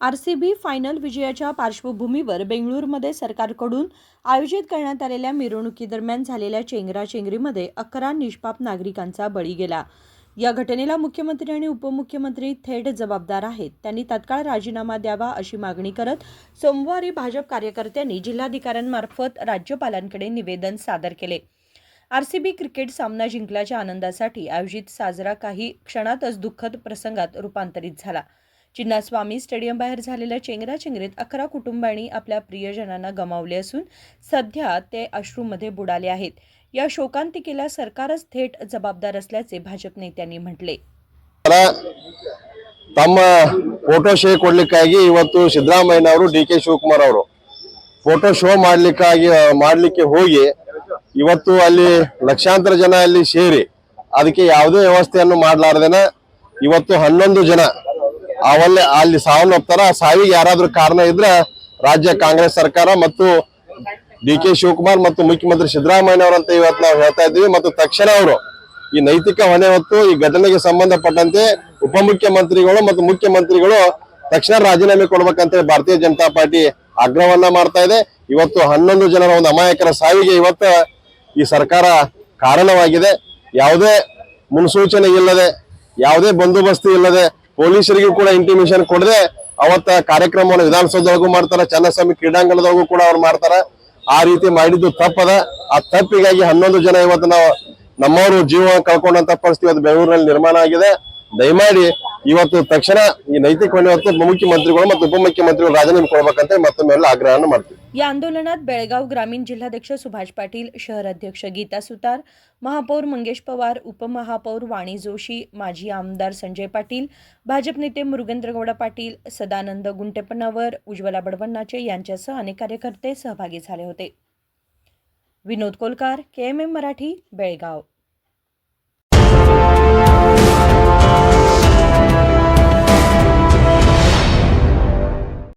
R C B final विजयाच्या पार्श्वभूमीवर बेंगळुरूमध्ये सरकारकडून आयोजित करण्यात आलेल्या मिरवणुकीदरम्यान झालेल्या चेंगराचेंगरीमध्ये अकरा निष्पाप नागरिकांचा बळी गेला. या घटनेला मुख्यमंत्री आणि उपमुख्यमंत्री थेट जबाबदार आहेत. त्यांनी तत्काळ राजीनामा द्यावा अशी मागणी करत सोमवारी भाजप कार्यकर्त्यांनी जिल्हाधिकाऱ्यांमार्फत राज्यपालांकडे निवेदन सादर केले. आरसीबी क्रिकेट सामना जिंकल्याच्या आनंदासाठी आयोजित साजरा काही क्षणातच दुःखद प्रसंगात रूपांतरित झाला. चिन्नास्वामी स्टेडियम बाहेर झालेल्या चेंगराचेंगरीत अकरा कुटुंबांनी आपल्या प्रियजनांना गमावले असून सध्या ते अश्रूमध्ये बुडाले आहेत या शोकांतिकेला सरकारच थेट जबाबदार असल्याचे भाजप नेत्यांनी म्हटले ತಮ್ಮ ಫೋಟೋ ಶೋ ಕೊಡ್ಲಿಕ್ಕಾಗಿ ಇವತ್ತು ಸಿದ್ದರಾಮಯ್ಯನವರು ಡಿ ಕೆ ಶಿವಕುಮಾರ್ ಅವರು ಫೋಟೋ ಶೋ ಮಾಡ್ಲಿಕ್ಕಾಗಿ ಮಾಡ್ಲಿಕ್ಕೆ ಹೋಗಿ ಇವತ್ತು ಅಲ್ಲಿ ಲಕ್ಷಾಂತರ ಜನ ಅಲ್ಲಿ ಸೇರಿ ಅದಕ್ಕೆ ಯಾವುದೇ ವ್ಯವಸ್ಥೆಯನ್ನು ಮಾಡಲಾರ್ದೇನ ಇವತ್ತು ಹನ್ನೊಂದು ಜನ ಅವಲ್ಲೇ ಅಲ್ಲಿ ಸಾವನ್ನಪ್ತಾರ ಆ ಸಾವಿಗೆ ಯಾರಾದ್ರೂ ಕಾರಣ ಇದ್ರೆ ರಾಜ್ಯ ಕಾಂಗ್ರೆಸ್ ಸರ್ಕಾರ ಮತ್ತು ಡಿ ಕೆ ಶಿವಕುಮಾರ್ ಮತ್ತು ಮುಖ್ಯಮಂತ್ರಿ ಸಿದ್ದರಾಮಯ್ಯನವರಂತ ಇವತ್ತು ನಾವು ಹೇಳ್ತಾ ಇದ್ದೀವಿ. ಮತ್ತು ತಕ್ಷಣ ಅವರು ಈ ನೈತಿಕ ಹೊಣೆ ಹೊತ್ತು ಈ ಘಟನೆಗೆ ಸಂಬಂಧಪಟ್ಟಂತೆ ಉಪಮುಖ್ಯಮಂತ್ರಿಗಳು ಮತ್ತು ಮುಖ್ಯಮಂತ್ರಿಗಳು ತಕ್ಷಣ ರಾಜೀನಾಮೆ ಕೊಡ್ಬೇಕಂತೇಳಿ ಭಾರತೀಯ ಜನತಾ ಪಾರ್ಟಿ ಆಗ್ರಹವನ್ನ ಮಾಡ್ತಾ ಇದೆ. ಇವತ್ತು ಹನ್ನೊಂದು ಜನರ ಒಂದು ಅಮಾಯಕರ ಸಾವಿಗೆ ಇವತ್ತು ಈ ಸರ್ಕಾರ ಕಾರಣವಾಗಿದೆ. ಯಾವುದೇ ಮುನ್ಸೂಚನೆ ಇಲ್ಲದೆ, ಯಾವುದೇ ಬಂದೋಬಸ್ತಿ ಇಲ್ಲದೆ ಪೊಲೀಸರಿಗೂ ಕೂಡ ಇಂಟಿಮೇಷನ್ ಕೊಡದೆ ಅವತ್ತ ಕಾರ್ಯಕ್ರಮವನ್ನು ವಿಧಾನಸೌಧದೊಳಗೂ ಮಾಡ್ತಾರ, ಚನ್ನಸ್ವಾಮಿ ಕ್ರೀಡಾಂಗಣದೊಳಗೂ ಕೂಡ ಅವ್ರು ಮಾಡ್ತಾರ. ಆ ರೀತಿ ಮಾಡಿದ್ದು ತಪ್ಪದ. ಆ ತಪ್ಪಿಗಾಗಿ ಹನ್ನೊಂದು ಜನ ಇವತ್ತು ನಾವು ನಮ್ಮವರು ಜೀವ ಕಳ್ಕೊಂಡಂತ ಪರಿಸ್ಥಿತಿ ಇವತ್ತು ಬೆಂಗಳೂರಿನಲ್ಲಿ ನಿರ್ಮಾಣ ಆಗಿದೆ. ದಯಮಾಡಿ ಇವತ್ತು ತಕ್ಷಣ ಈ ನೈತಿಕ ಹೊಣೆ ಮುಖ್ಯಮಂತ್ರಿಗಳು ಮತ್ತು ಉಪಮುಖ್ಯಮಂತ್ರಿಗಳು ರಾಜೀನಾಮೆ ಕೊಡ್ಬೇಕಂತ ಮತ್ತೊಮ್ಮೆ ಆಗ್ರಹವನ್ನು ಮಾಡ್ತೀವಿ. या आंदोलनात बेळगाव ग्रामीण जिल्हाध्यक्ष सुभाष पाटील शहर अध्यक्ष गीता सुतार महापौर मंगेश पवार उपमहापौर वाणी जोशी माजी आमदार संजय पाटील भाजप नेते मुरुगेंद्रगौडा पाटील सदानंद गुंटेपन्नावर उज्ज्वला बडवन्नाचे यांच्यासह अनेक कार्यकर्ते सहभागी झाले होते. विनोद कोलकार के एम एम मराठी बेळगाव.